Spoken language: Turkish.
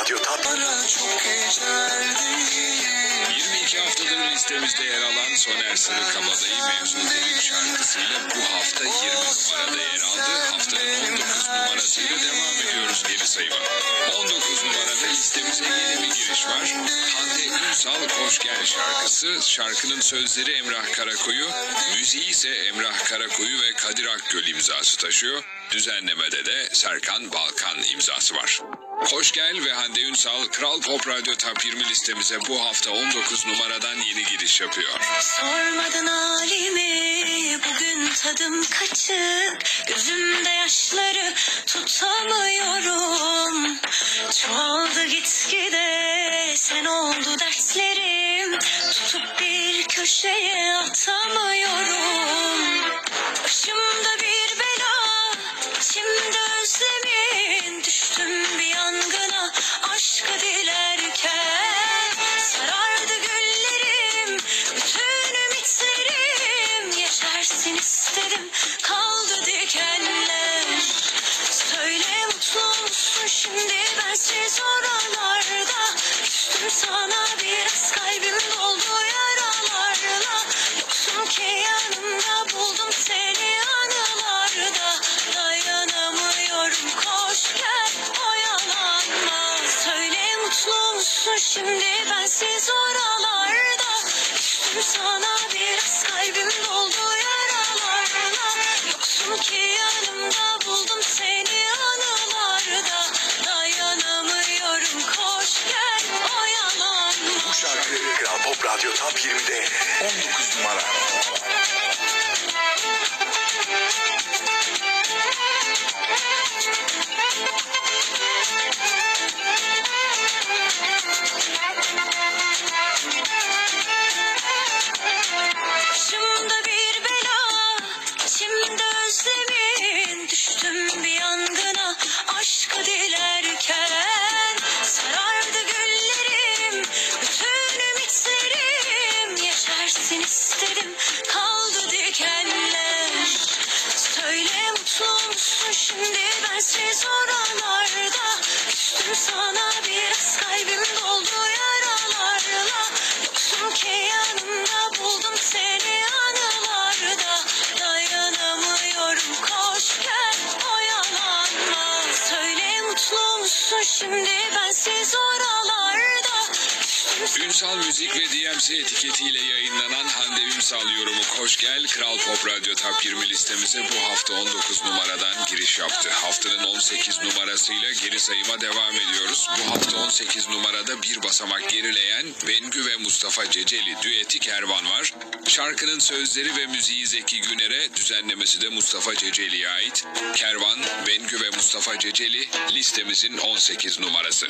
Radyo Bana çok geçerdi 22 haftadır listemizde yer alan Soner Sarıkabadayı Mevzu Derin şarkısıyla bu hafta 20 numarada yer aldı. Haftanın 19 numarasıyla devam ediyoruz geri sayıma. Ünsal Koş Gel şarkısı. Şarkının sözleri Emrah Karakoyu, müziği ise Emrah Karakoyu ve Kadir Akgöl imzası taşıyor. Düzenlemede de Serkan Balkan imzası var. Hoş Gel ve Hande Ünsal Kral Pop Radyo Top 20 listemize bu hafta 19 numaradan yeni giriş yapıyor. Sormadın halimi bugün tadım kaçık Gözümde yaşları tutamıyorum köşeye atamıyorum. Başımda bir bela içimde özlemin. Düştüm bir yangına aşkı dilerken. Sarardı güllerim bütün ümitlerim. Yeşersin istedim musun şimdi bensiz oralarda. Küstüm sana biraz kalbim doldu yaralarla Yoksun ki yanımda buldum seni anılarda. Dayanamıyorum koş gel oyalanma Bu şarkı Kral Pop Radyo Top 20'de Yeşersin istedim, kaldı dikenler. Söyle mutlu musun şimdi? Bensiz oralarda Küstüm sana biraz kalbim doldu yaralarla. Yoksun ki yanımda buldum seni anılarda. Dayanamıyorum koş gel oyalanma. Söyle mutlu musun şimdi? Bensiz oralarda Ünsal Müzik ve DMC etiketiyle yayınlanan Hande Ünsal yorumu Koş Gel Kral Pop Radyo Top 20 listemize bu hafta 19 numaradan giriş yaptı. Haftanın 18 numarasıyla geri sayıma devam ediyoruz. Bu hafta 18 numarada bir basamak gerileyen Bengü ve Mustafa Ceceli düeti Kervan var. Şarkının sözleri ve müziği Zeki Güner'e, düzenlemesi de Mustafa Ceceli'ye ait. Kervan, Bengü ve Mustafa Ceceli listemizin 18 numarası.